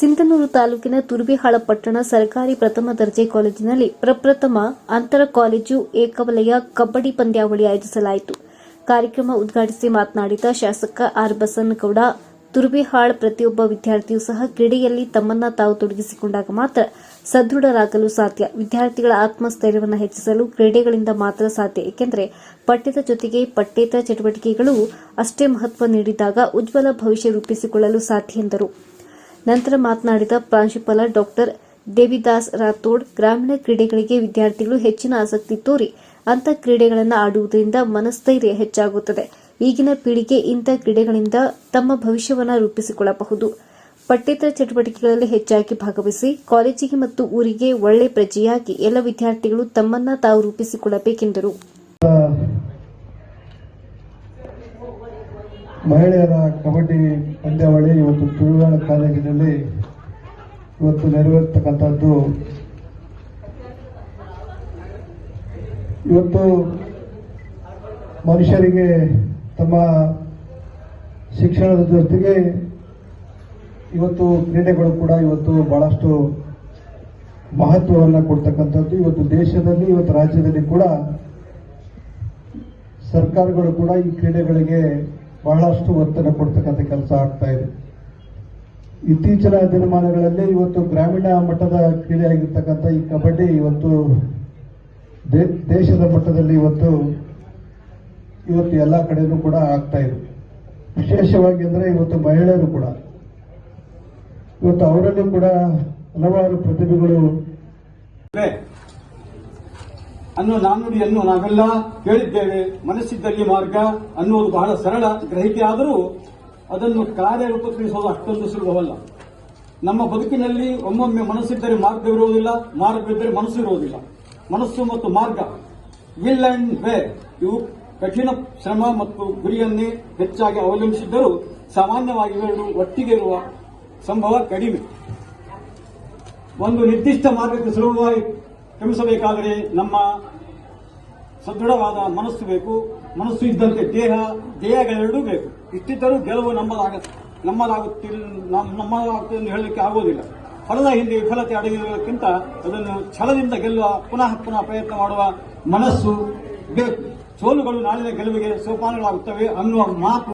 ಸಿಂಧನೂರು ತಾಲೂಕಿನ ತುರ್ಬಿಹಾಳ ಪಟ್ಟಣ ಸರ್ಕಾರಿ ಪ್ರಥಮ ದರ್ಜೆ ಕಾಲೇಜಿನಲ್ಲಿ ಪ್ರಪ್ರಥಮ ಅಂತರ ಕಾಲೇಜು ಏಕವಲಯ ಕಬಡ್ಡಿ ಪಂದ್ಯಾವಳಿ ಆಯೋಜಿಸಲಾಯಿತು. ಕಾರ್ಯಕ್ರಮ ಉದ್ಘಾಟಿಸಿ ಮಾತನಾಡಿದ ಶಾಸಕ ಆರ್ ಬಸನ್ನಗೌಡ ತುರ್ಬಿಹಾಳ್ ಪ್ರತಿಯೊಬ್ಬ ವಿದ್ಯಾರ್ಥಿಯೂ ಸಹ ಕ್ರೀಡೆಯಲ್ಲಿ ತಮ್ಮನ್ನ ತಾವು ತೊಡಗಿಸಿಕೊಂಡಾಗ ಮಾತ್ರ ಸದೃಢರಾಗಲು ಸಾಧ್ಯ. ವಿದ್ಯಾರ್ಥಿಗಳ ಆತ್ಮಸ್ಥೈರ್ಯವನ್ನು ಹೆಚ್ಚಿಸಲು ಕ್ರೀಡೆಗಳಿಂದ ಮಾತ್ರ ಸಾಧ್ಯ. ಏಕೆಂದರೆ ಪಠ್ಯದ ಜೊತೆಗೆ ಪಠ್ಯೇತರ ಚಟುವಟಿಕೆಗಳು ಅಷ್ಟೇ ಮಹತ್ವ ನೀಡಿದಾಗ ಉಜ್ವಲ ಭವಿಷ್ಯ ರೂಪಿಸಿಕೊಳ್ಳಲು ಸಾಧ್ಯ ಎಂದರು. ನಂತರ ಮಾತನಾಡಿದ ಪ್ರಾಂಶುಪಾಲ ಡಾಕ್ಟರ್ ದೇವಿದಾಸ್ ರಾಥೋಡ್, ಗ್ರಾಮೀಣ ಕ್ರೀಡೆಗಳಿಗೆ ವಿದ್ಯಾರ್ಥಿಗಳು ಹೆಚ್ಚಿನ ಆಸಕ್ತಿ ತೋರಿ ಅಂಥ ಕ್ರೀಡೆಗಳನ್ನು ಆಡುವುದರಿಂದ ಮನಸ್ಥೈರ್ಯ ಹೆಚ್ಚಾಗುತ್ತದೆ. ಈಗಿನ ಪೀಳಿಗೆ ಇಂಥ ಕ್ರೀಡೆಗಳಿಂದ ತಮ್ಮ ಭವಿಷ್ಯವನ್ನು ರೂಪಿಸಿಕೊಳ್ಳಬಹುದು. ಪಠ್ಯೇತರ ಚಟುವಟಿಕೆಗಳಲ್ಲಿ ಹೆಚ್ಚಾಗಿ ಭಾಗವಹಿಸಿ, ಕಾಲೇಜಿಗೆ ಮತ್ತು ಊರಿಗೆ ಒಳ್ಳೆ ಪ್ರಜೆಯಾಗಿ ಎಲ್ಲ ವಿದ್ಯಾರ್ಥಿಗಳು ತಮ್ಮನ್ನ ತಾವು ರೂಪಿಸಿಕೊಳ್ಳಬೇಕೆಂದರು. ಮಹಿಳೆಯರ ಕಬಡ್ಡಿ ಪಂದ್ಯಾವಳಿ ಇವತ್ತು ತುಳುವಾಡ ಕಾಲೇಜಿನಲ್ಲಿ ಇವತ್ತು ನೆರವೇರ್ತಕ್ಕಂಥದ್ದು. ಇವತ್ತು ಮನುಷ್ಯರಿಗೆ ತಮ್ಮ ಶಿಕ್ಷಣದ ಜೊತೆಗೆ ಇವತ್ತು ಕ್ರೀಡೆಗಳು ಕೂಡ ಇವತ್ತು ಬಹಳಷ್ಟು ಮಹತ್ವವನ್ನು ಕೊಡ್ತಕ್ಕಂಥದ್ದು. ಇವತ್ತು ದೇಶದಲ್ಲಿ, ಇವತ್ತು ರಾಜ್ಯದಲ್ಲಿ ಕೂಡ ಸರ್ಕಾರಗಳು ಕೂಡ ಈ ಕ್ರೀಡೆಗಳಿಗೆ ಬಹಳಷ್ಟು ಒತ್ತನ್ನು ಕೊಡ್ತಕ್ಕಂಥ ಕೆಲಸ ಆಗ್ತಾ ಇದೆ. ಇತ್ತೀಚಿನ ದಿನಮಾನಗಳಲ್ಲಿ ಇವತ್ತು ಗ್ರಾಮೀಣ ಮಟ್ಟದ ಕ್ರೀಡೆ ಆಗಿರ್ತಕ್ಕಂಥ ಈ ಕಬಡ್ಡಿ ಇವತ್ತು ದೇಶದ ಮಟ್ಟದಲ್ಲಿ ಇವತ್ತು ಇವತ್ತು ಎಲ್ಲ ಕಡೆಯೂ ಕೂಡ ಆಗ್ತಾ ಇದೆ. ವಿಶೇಷವಾಗಿ ಅಂದ್ರೆ ಇವತ್ತು ಮಹಿಳೆಯರು ಕೂಡ. ಇವತ್ತು ಅವರಲ್ಲೂ ಕೂಡ ಹಲವಾರು ಪ್ರತಿಭೆಗಳು ಅನ್ನೋ ನಾನುಡಿಯನ್ನು ನಾವೆಲ್ಲ ಕೇಳಿದ್ದೇವೆ ಮನಸ್ಸಿದ್ದಲ್ಲಿ ಮಾರ್ಗ ಅನ್ನುವುದು ಬಹಳ ಸರಳ ಗ್ರಹಿಕೆ ಆದರೂ ಅದನ್ನು ಕಾರ್ಯರೂಪಗೊಳಿಸುವುದು ಅಷ್ಟೊಂದು ಸುಲಭವಲ್ಲ. ನಮ್ಮ ಬದುಕಿನಲ್ಲಿ ಒಮ್ಮೊಮ್ಮೆ ಮನಸ್ಸಿದ್ದರೆ ಮಾರ್ಗವಿರುವುದಿಲ್ಲ ಮಾರ್ಗವಿದ್ದರೆ ಮನಸ್ಸು ಇರುವುದಿಲ್ಲ. ಮನಸ್ಸು ಮತ್ತು ಮಾರ್ಗ ವಿಲ್ ಅಂಡ್ ವೇ ಇವು ಕಠಿಣ ಶ್ರಮ ಮತ್ತು ಗುರಿಯನ್ನೇ ಹೆಚ್ಚಾಗಿ ಅವಲಂಬಿಸಿದ್ದರೂ ಸಾಮಾನ್ಯವಾಗಿ ಇವೆರಡು ಒಟ್ಟಿಗೆ ಇರುವ ಸಂಭವ ಕಡಿಮೆ. ಒಂದು ನಿರ್ದಿಷ್ಟ ಮಾರ್ಗಕ್ಕೆ ಸುಲಭವಾಗಿ ಕ್ರಮಿಸಬೇಕಾದರೆ ನಮ್ಮ ಸದೃಢವಾದ ಮನಸ್ಸು ಬೇಕು, ಮನಸ್ಸು ಇದ್ದಂತೆ ದೇಹ, ದೇಹಗಳೆರಡೂ ಬೇಕು. ಇಷ್ಟಿದ್ದರೂ ಗೆಲುವು ನಮ್ಮದಾಗ ನಮ್ಮದಾಗುತ್ತಿಲ್ಲ ನಮ್ಮದಾಗುತ್ತೆ ಎಂದು ಹೇಳಲಿಕ್ಕೆ ಆಗುವುದಿಲ್ಲ. ಫಲದ ಹಿಂದೆ ವಿಫಲತೆ ಅಡಗಿರುವುದಕ್ಕಿಂತ ಅದನ್ನು ಛಲದಿಂದ ಗೆಲ್ಲುವ, ಪುನಃ ಪುನಃ ಪ್ರಯತ್ನ ಮಾಡುವ ಮನಸ್ಸು ಬೇಕು. ಸೋಲುಗಳು ನಾಳಿನ ಗೆಲುವಿಗೆ ಸೋಪಾನಗಳಾಗುತ್ತವೆ ಅನ್ನುವ ಮಾತು